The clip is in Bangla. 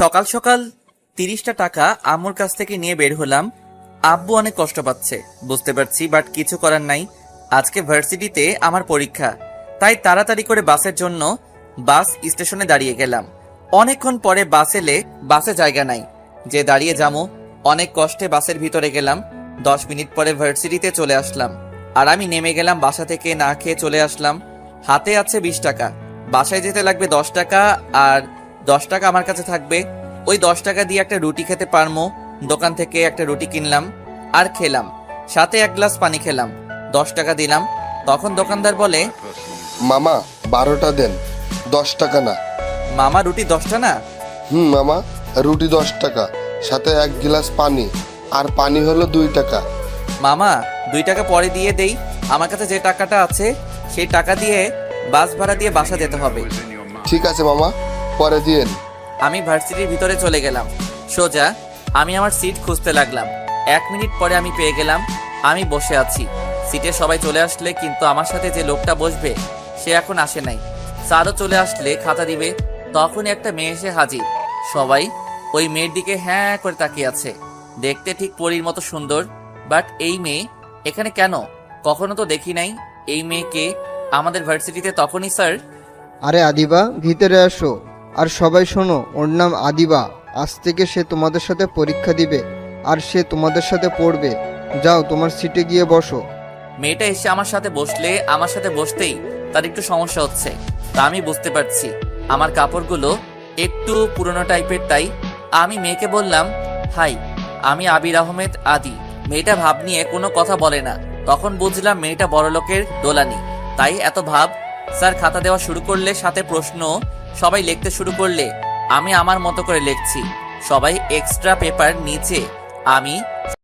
সকাল সকাল তিরিশটা টাকা আম্মুর কাছ থেকে নিয়ে বের হলাম। আব্বু অনেক কষ্ট পাচ্ছে, বুঝতে পারছি, বাট কিছু করার নাই। আজকে ভার্সিটিতে আমার পরীক্ষা। তাই তাড়াতাড়ি করে বাসের জন্য বাস স্টেশনে দাঁড়িয়ে গেলাম। অনেকক্ষণ পরে বাস এলে বাসে জায়গা নাই। যে দাঁড়িয়ে যামো, অনেক কষ্টে বাসের ভিতরে গেলাম। দশ মিনিট পরে ভার্সিটিতে চলে আসলাম। আর আমি নেমে গেলাম বাসা থেকে না খেয়ে চলে আসলাম। হাতে আছে বিশ টাকা। বাসায় যেতে লাগবে দশ টাকা আর দশ টাকা আমার কাছে থাকবে। ওই দশ টাকা দিয়ে একটা রুটি খেতে পারমো। দোকান থেকে একটা রুটি কিনলাম আর খেলাম। সাথে এক গ্লাস পানি খেলাম। দশ টাকা দিলাম। তখন দোকানদার বলে মামা বারোটা দেন। দশ টাকা না। মামা রুটি দশটা না? হুম মামা রুটি দশ টাকা। সাথে এক গ্লাস পানি। আর পানি হলো দুই টাকা। মামা দুই টাকা পরে দিয়ে দেই। আমার কাছে যে টাকাটা আছে সেই টাকা দিয়ে বাস ভাড়া দিয়ে বাসা যেতে হবে। ঠিক আছে মামা। পরে দিয়েন আমি ভার্সিটির ভিতরে চলে গেলাম। সোজা আমি আমার সিট খুঁজতে লাগলাম। এক মিনিট পরে আমি পেয়ে গেলাম আমি বসে আছি। সিটে সবাই চলে আসলে কিন্তু আমার সাথে যে লোকটা বসবে সে এখন আসে নাই। স্যারও চলে আসলে খাতা দিবে। তখনই একটা মেয়ে এসে হাজির। সবাই ওই মেয়ের দিকে হ্যাঁ করে তাকিয়ে আছে। দেখতে ঠিক পরীর মতো সুন্দর। বাট এই মেয়ে এখানে কেন? কখনো তো দেখি নাই। এই মেয়েকে আমাদের ভার্সিটিতে তখনই স্যার? আরে আদিবা ভিতরে আসো। আর সবাই শোনো, ওর নাম আদিবা। আজ থেকে সে তোমাদের সাথে পরীক্ষা দিবে, আর সে তোমাদের সাথে পড়বে। যাও, তোমার সিটে গিয়ে বসো। মেয়েটা এসে আমার সাথে বসলে, আমার সাথে বসতেই তার একটু সমস্যা হচ্ছে। তা আমি বুঝতে পারছি। আমার কাপড়গুলো একটু পুরনো টাইপের, তাই আমি মেয়েকে বললাম, হাই, আমি আবির আহমেদ আদি। মেয়েটা ভাব নিয়ে কোনো কথা বলে না। তখন বুঝলাম মেয়েটা বড়লোকের দোলানি। তাই এত ভাব স্যার, খাতা দেওয়া শুরু করলে সাথে প্রশ্ন, সবাই লিখতে শুরু করলে, আমি আমার মতো করে লিখছি। সবাই এক্সট্রা পেপার নিচে, আমি